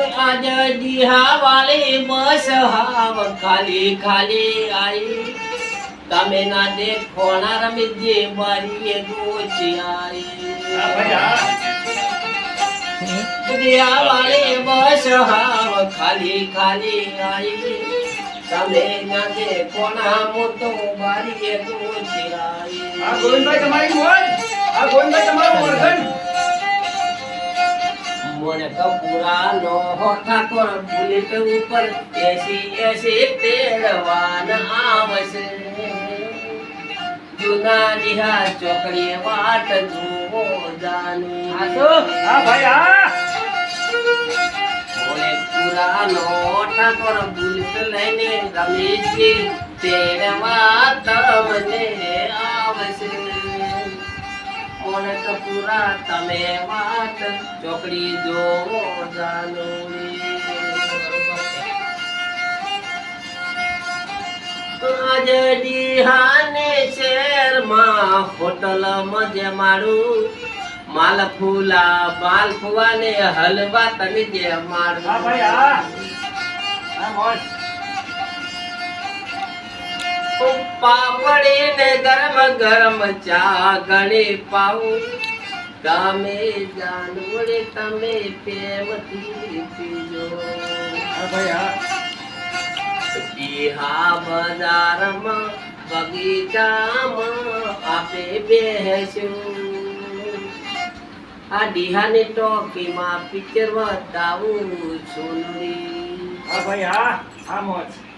આજ દિહા વાળી બસ હાવ ખાલી ખાલી આઈ. તમે ના દેખો ના રમીજે બારી ગોચી આઈ. દિહા વાળી બસ હાવ ખાલી ખાલી આઈ. તમે ના દેખો ના મોટો બારી ગોચી આઈ. આ ગોવિંદભાઈ તમારી મોજ? આ ગોવિંદભાઈ તમારું વર્ધન? મોને કપૂરા નો ઠાકોર બુલેટ ઉપર એસી એસી તેડવાન આવશે. જુના નિહા ચોકડી વાટ જુઓ જાની. હા ભાઈ હા. મોને પૂરા નો ઠાકોર બુલેટ લઈને રમેશજી તેડવા તમને આવશે. મોને કપૂરા, તમે વાત ચોકડી જોવો જાનુડી આજ ડીહાને શહેરમાં હોટલમાં જે મારું માલ ફૂલા, માલ ફુવાને હલવા તને જે મારું. પાપડી ને ગરમ ગરમ ચા ગળે પાઉં. તમે જાનવડે તમે પ્રેમથી પીજો. હા બજારમાં બગીચામાં આપે બેસ્યું. આ ડીહાની ટોકીમાં પિક્ચર બતાવું છું હા ભાઈ હા હા મોજ.